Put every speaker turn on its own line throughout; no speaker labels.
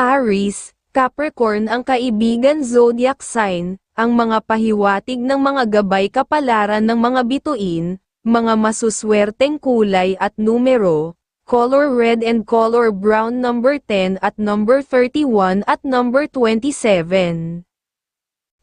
Aries, Capricorn ang kaibigan zodiac sign, ang mga pahiwatig ng mga gabay kapalaran ng mga bituin, mga masuswerteng kulay at numero, color red and color brown number 10 at number 31 at number 27.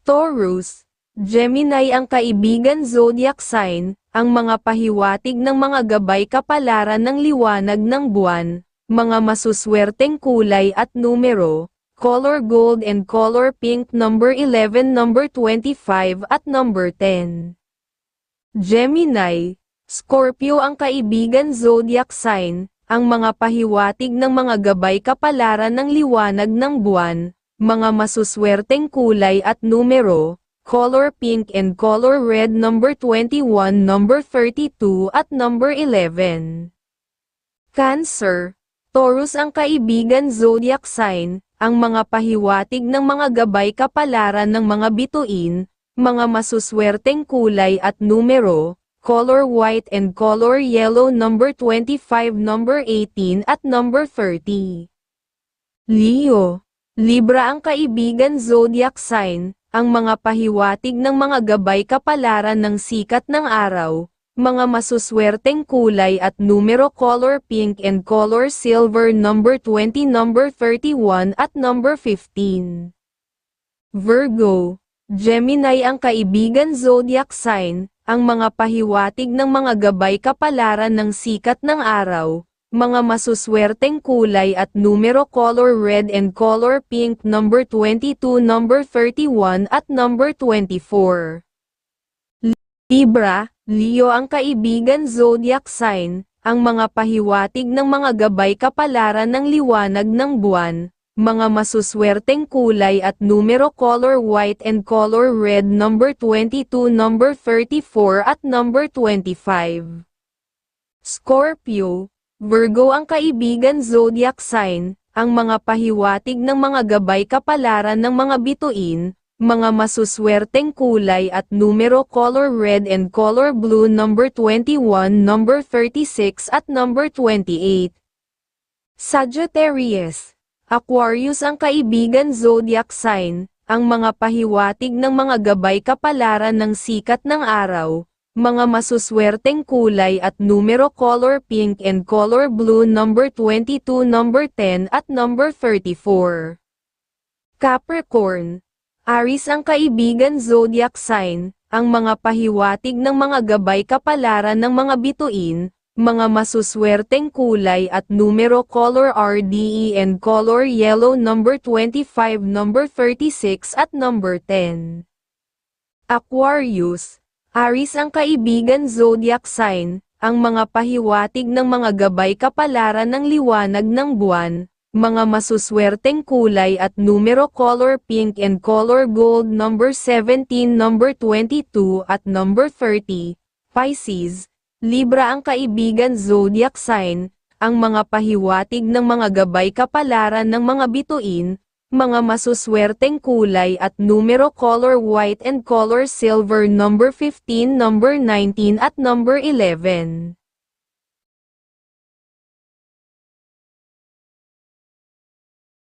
Taurus, Gemini ang kaibigan zodiac sign, ang mga pahiwatig ng mga gabay kapalaran ng liwanag ng buwan, mga masuswerteng kulay at numero, color gold and color pink number 11 number 25 at number 10. Gemini, Scorpio ang kaibigan zodiac sign, ang mga pahiwatig ng mga gabay kapalaran ng liwanag ng buwan, mga masuswerteng kulay at numero, color pink and color red number 21 number 32 at number 11. Cancer, Taurus ang kaibigan zodiac sign, ang mga pahiwatig ng mga gabay kapalaran ng mga bituin, mga masuswerteng kulay at numero, color white and color yellow number 25 number 18 at number 30. Leo, Libra ang kaibigan zodiac sign, ang mga pahiwatig ng mga gabay kapalaran ng sikat ng araw, mga masuswerteng kulay at numero color pink and color silver number 20 number 31 at number 15. Virgo, Gemini ang kaibigan zodiac sign, ang mga pahiwatig ng mga gabay kapalaran ng sikat ng araw, mga masuswerteng kulay at numero color red and color pink number 22 number 31 at number 24. Libra, Leo ang kaibigan zodiac sign, ang mga pahiwatig ng mga gabay kapalaran ng liwanag ng buwan, mga masuswerteng kulay at numero color white and color red number 22 number 34 at number 25. Scorpio, Virgo ang kaibigan zodiac sign, ang mga pahiwatig ng mga gabay kapalaran ng mga bituin, mga masuswerteng kulay at numero color red and color blue number 21 number 36 at number 28. Sagittarius, Aquarius ang kaibigan zodiac sign, ang mga pahiwatig ng mga gabay kapalaran ng sikat ng araw, mga masuswerteng kulay at numero color pink and color blue number 22 number 10 at number 34. Capricorn, Aris ang kaibigan zodiac sign, ang mga pahiwatig ng mga gabay kapalaran ng mga bituin, mga masuswerteng kulay at numero color RDE and color yellow number 25 number 36 at number 10. Aquarius, Aris ang kaibigan zodiac sign, ang mga pahiwatig ng mga gabay kapalaran ng liwanag ng buwan, mga masuswerteng kulay at numero color pink and color gold number 17 number 22 at number 30, Pisces, Libra ang kaibigan zodiac sign, ang mga pahiwatig ng mga gabay kapalaran ng mga bituin, mga masuswerteng kulay at numero color white and color silver number 15 number 19 at number 11.